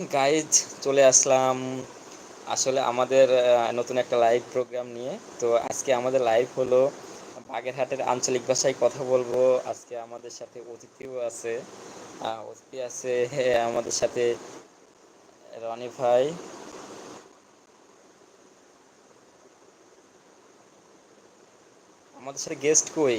Guys চলে আসলাম। আসলে আমাদের নতুন একটা লাইভ প্রোগ্রাম নিয়ে। তো আজকে আমাদের লাইভ হলো বাগেরহাটের আঞ্চলিক ভাষায় কথা বলব। আজকে আমাদের সাথে অতিথিও আছে। অতিথি আছে আমাদের সাথে রনি ভাই। আমাদের সাথে গেস্ট কই?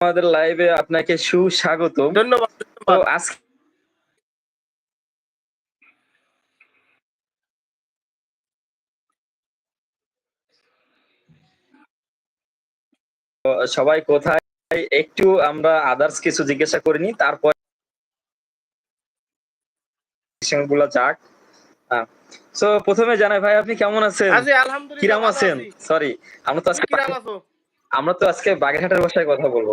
আমাদের লাইভে আপনাকে সুস্বাগত ধন্যবাদ তো আজকে সবাই কোথায়? একটু আমরা আদার্স কিছু জিজ্ঞাসা করিনি তারপরগুলা যাক। সো প্রথমে জানাই ভাই আপনি কেমন আছেন? কিরাম আছেন? সরি আমরা তো আজকে কিরাম আছো? আমরা তো আজকে বাগেরহাটের ভাষায় কথা বলব।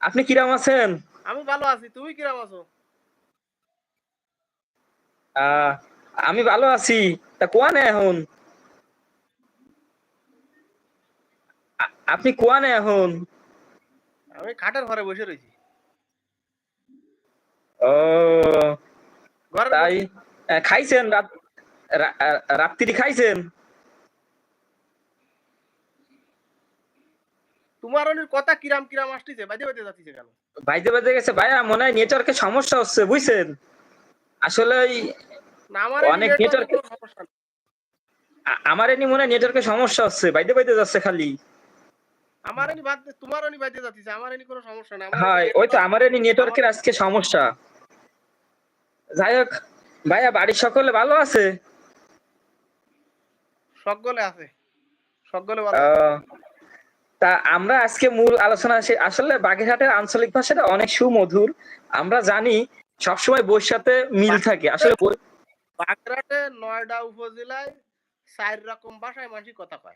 আপনি কিরাম আছেন? আমি ভালো আছি তুমি কিরাম আছো? আমি ভালো আছি। তা কোয়ানে এখন? আপনি কোয়ানে এখন? আমি খাটের ঘরে বসে রয়েছি। ও তাই খাইছেন? রাত রাত্রি খাইছেন? তোমার কথা কিরাম কিরাম আসতেছে বাইতে বাইতে যাচ্ছে কেন? বাইতে বাইতে গেছে ভাইয়া মনে হয় নেটওয়ার্কের সমস্যা হচ্ছে বুঝছেন? আসলে আমার অনেক আমার মনে হয় নেটওয়ার্কের সমস্যা হচ্ছে বাইতে বাইতে যাচ্ছে খালি। আমার বাদ তোমার অনি বাইতে যাচ্ছে আমার এনি কোনো সমস্যা হয় ওই তো আমার এনি নেটওয়ার্কের আজকে সমস্যা। যাই হোক ভাইয়া বাড়ির সকলে ভালো আছে? সকলে আছে সকলে ভালো তা আমরা আজকে মূল আলোচনা আসলে বাগেরহাটের আঞ্চলিক ভাষাটা অনেক সুমধুর। আমরা জানি সবসময় বৈশাতে মিল থাকে। আসলে বাগেরহাটে নয়ডা উপজেলায় চার রকম ভাষায় মানুষ কথা কয়।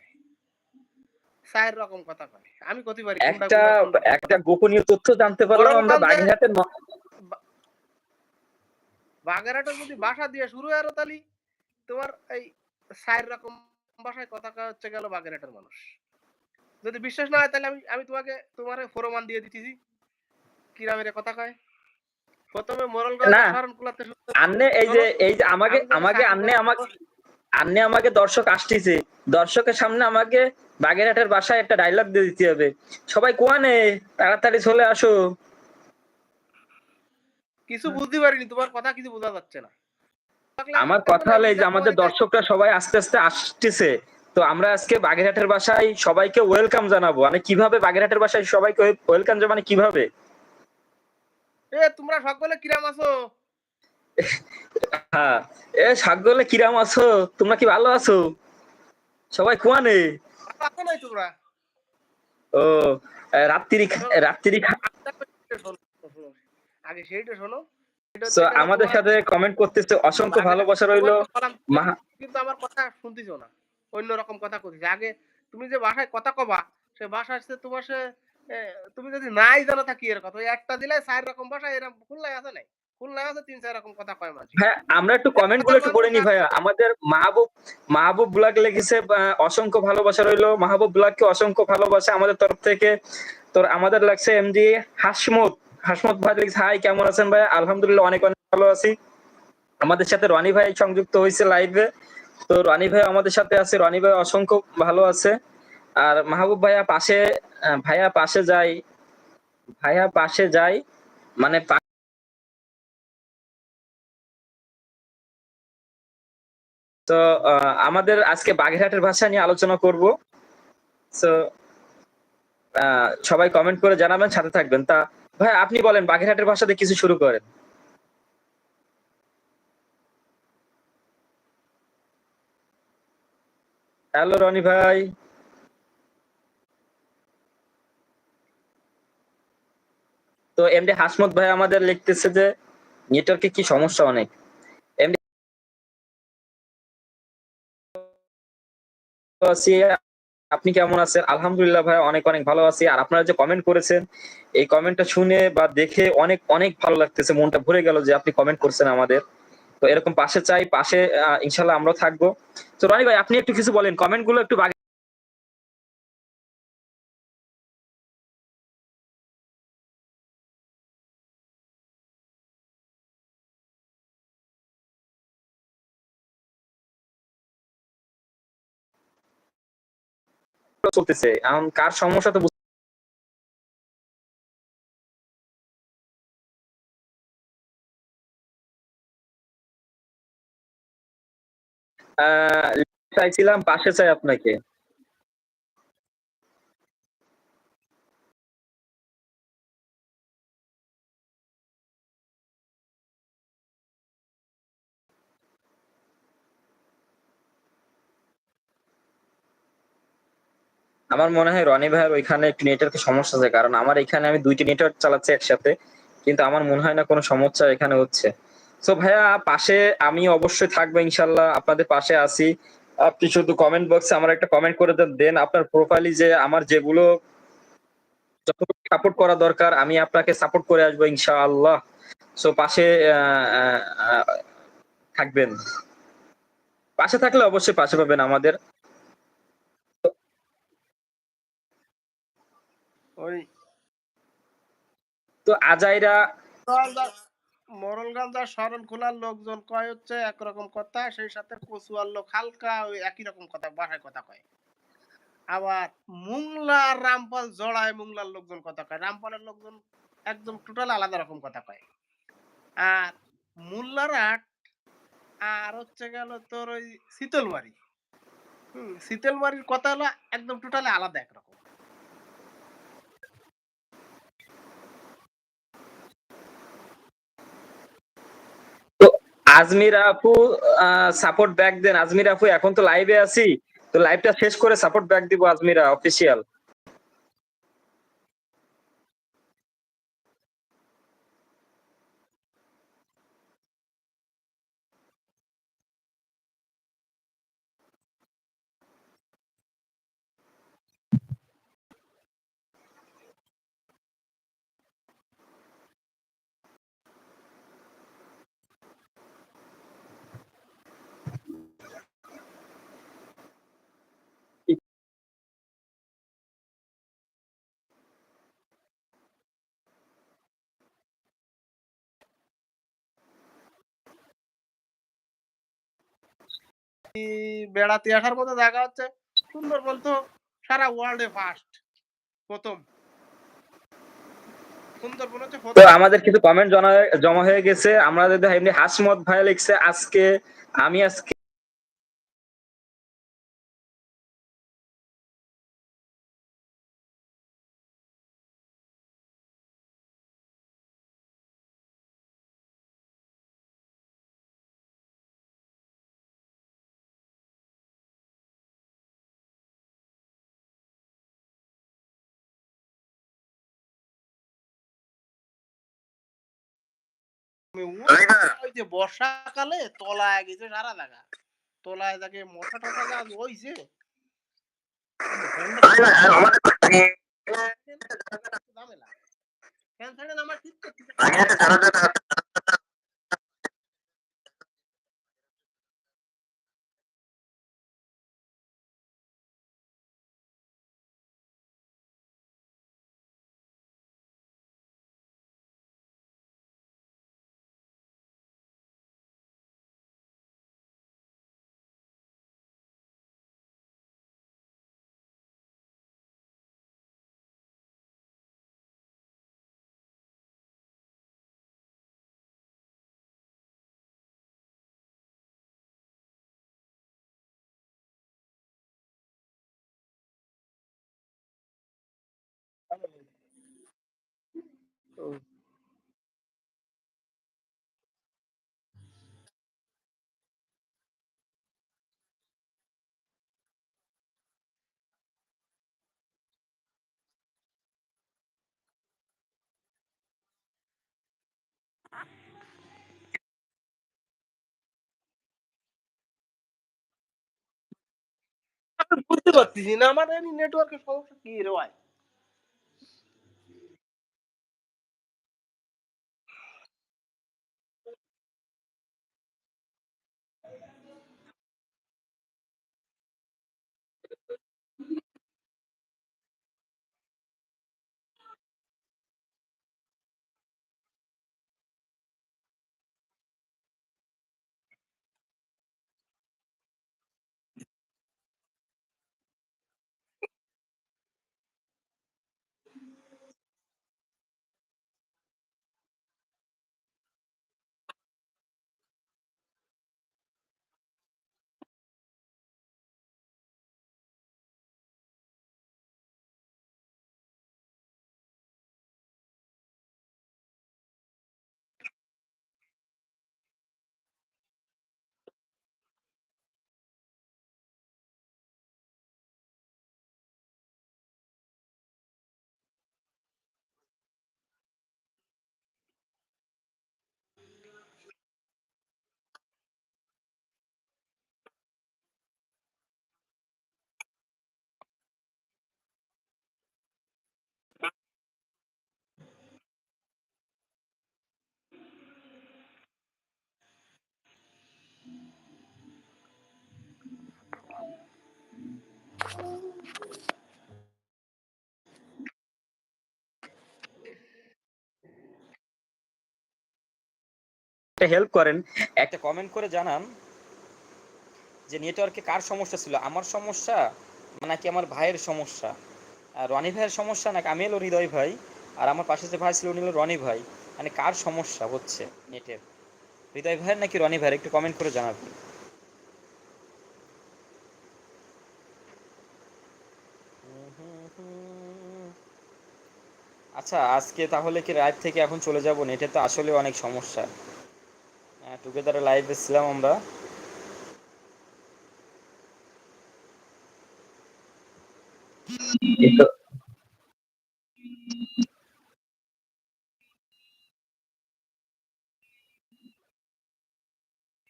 চার রকম কথা কয়। আমি কতি পারি একটা। একটা গোপনীয় তথ্য জানতে পারলাম আমরা বাগেরহাটের ন- যদি ভাষা দিয়ে শুরু হয় তালি তোমার এই চার রকম ভাষায় কথা হচ্ছে গেল বাগেরহাটের মানুষ। যদি বিশ্বাস না হয় তাহলে আমি আমি তোমাকে তোমার প্রমাণ দিয়ে দিতেছি। কিরামের কথা কয়? প্রথমে মোরলগঞ্জ না। শরণকুলাতে আন্নে এই যে এই যে আমাকে আমাকে করি- আমাকে আন্নে আমাকে দর্শক আসতেছে। দর্শকের সামনে আমাকে বাগেরহাটের বাসায় একটা ডায়লগ দিয়ে দিতে হবে। সবাই কোয়ানে তাড়াতাড়ি চলে আসো। কিছু বুঝতে পারিনি তোমার কথা কিছু বোঝা যাচ্ছে না। আমার কথা হলো এই যে আমাদের দর্শকরা সবাই আস্তে আস্তে আসতেছে। তো আমরা আজকে বাগেরহাটের বাসায় সবাইকে ওয়েলকাম জানাব। মানে কীভাবে বাগেরহাটের বাসায় সবাইকে ওয়েলকাম মানে কীভাবে? এ তোমরা সকলে কিরাম আছো? হ্যাঁ এ সাগলে কিরাম আছো? তোমরা কি ভালো আছো? সবাই কোয়ানে? তোমরা? ও রাত্রি রাত্রি। আগে সেইটা শোনো। তো আমাদের সাথে কমেন্ট করতেছে অসংখ্য ভালোবাসা রইল। কিন্তু আমার কথা শুনতেছো না। অন্য রকম কথা কইতেছে। আগে তুমি যে ভাষায় কথা কবা সে ভাষা আসছে তোমার সে তুমি যদি নাই জানো থাকি এর কথা? একটা দিলে চার রকম ভাষা এরকম খুলনায় আছে নাই? খুলনায় আছে তিন চার রকম কথা কয় মানুষ হ্যাঁ আমরা একটু কমেন্টগুলো একটু পড়ে নি ভাইয়া। আমাদের মাহবুব মাহবুব অসংখ্য ভালোবাসা রইল। মাহবুব ব্লগকে অসংখ্য ভালোবাসা আমাদের তরফ থেকে। তোর আমাদের লাগছে এমডি হাসমত। হাসমত ভাই লিখছে হাই কেমন আছেন ভাই আলহামদুলিল্লাহ অনেক অনেক ভালো আছি। আমাদের সাথে রনি ভাই সংযুক্ত হয়েছে লাইভে তো রনি ভাই আমাদের সাথে আছে। রনি ভাই অসংখ্য ভালো আছে। আর মাহবুব ভাইয়া পাশে ভাইয়া পাশে যাই ভাইয়া পাশে যাই মানে তো আমাদের আজকে বাগেরহাটের ভাষা নিয়ে আলোচনা করব। তো সবাই কমেন্ট করে জানাবেন, সাথে থাকবেন। তা ভাই আপনি বলেন, বাগেরহাটের ভাষাতে কিছু শুরু করেন। হ্যালো রনি ভাই। তো এমডি হাসমত ভাই আমাদের লিখতেছে যে, নেটওয়ার্কে কি সমস্যা অনেক? এমডি আপনি কেমন আছেন? আলহামদুলিল্লাহ ভাই, অনেক অনেক ভালো আছি। আর আপনারা যে কমেন্ট করেছেন, এই কমেন্টটা শুনে বা দেখে অনেক অনেক ভালো লাগতেছে। মনটা ভরে গেল যে আপনি কমেন্ট করছেন আমাদের। তো এরকম পাশে চাই, পাশে ইনশাল্লাহ আমরা থাকব। তো রনি ভাই, আপনি একটু কিছু বলেন কমেন্টগুলো একটু চলতেছে। কার সমস্যা তো চাইছিলাম, পাশে চাই আপনাকে। আমার মনে হয় রনি ভাইয়ের ওইখানে একটু নেটওয়ার্কের সমস্যা আছে, কারণ আমার এখানে আমি দুইটি নেটওয়ার্ক চালাচ্ছি একসাথে, কিন্তু আমার মনে হয় না কোনো সমস্যা এখানে হচ্ছে। তো ভাইয়া পাশে আমি অবশ্যই থাকব ইনশাল্লাহ আপনাদের পাশে আছি। আপনি শুধু কমেন্ট বক্সে আমার একটা কমেন্ট করে দেন আপনার প্রোফাইলে যে আমার যেগুলো সাপোর্ট করা দরকার আমি আপনাকে সাপোর্ট করে আসব ইনশাআল্লাহ। সো পাশে থাকবেন। পাশে থাকলে অবশ্যই পাশে পাবেন আমাদের। ওই তো আজাইরা মরলগঞ্জ আর শরণ খোলার লোকজন কয় হচ্ছে, একরকম কথা, সেই সাথে কচুয়ার লোক হালকা ওই একই রকম কথা, বাসায় কথা কয়। আবার মুংলা রামপাল জড়ায় মুংলার লোকজন কথা কয়। রামপালের লোকজন একদম টোটাল আলাদা রকম কথা কয়। আর মুল্লারহাট আর হচ্ছে গেল তোর ওই শীতলমারি হুম শীতলমারির কথা হলো একদম টোটালি আলাদা একরকম। আজমির আপু সাপোর্ট ব্যাক দেন। আজমির আপু, এখন তো লাইভে আছি। তো লাইভটা শেষ করে সাপোর্ট ব্যাক দিব আজমিরা অফিসিয়াল বেড়াতে আসার মতো জায়গা হচ্ছে সুন্দরবন তো সারা ওয়ার্ল্ডে ফার্স্ট প্রথম। তো আমাদের কিছু কমেন্ট জমা হয়ে গেছে। আমরা যদি এমনি হাসমত ভাই লিখছে, আজকে আমি আজকে ওই যে বর্ষাকালে তলায় গেছে সারা জায়গা। তলায় যাকে মশা টশা গাছ হইছে। আমার ঠিক করতে- বুঝতে পারতেছি না আমার নেটওয়ার্কের সমস্যা কি রে ভাই? হেল্প করেন। একটা কমেন্ট করে জানান যে নেটওয়ার্কে কার সমস্যা ছিল? আমার সমস্যা নাকি আমার ভাইয়ের সমস্যা? আর রনি ভাইয়ের সমস্যা নাকি আমি এলো হৃদয় ভাই, আর আমার পাশে যে ভাই ছিল উনি রনি ভাই। মানে কার সমস্যা হচ্ছে নেটের? হৃদয় ভাইয়ের নাকি রনি ভাইয়ের? একটু কমেন্ট করে জানাবেন। আচ্ছা আজকে তাহলে কি রাত থেকে এখন চলে যাব? নেটে তো আসলে অনেক সমস্যা। টুগেদারে লাইভে ছিলাম আমরা।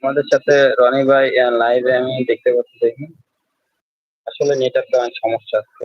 আমাদের সাথে রনি ভাই লাইভে আমি দেখতে পাচ্ছি দেখি। আসলে নেটওয়ার্কে অনেক সমস্যা আছে।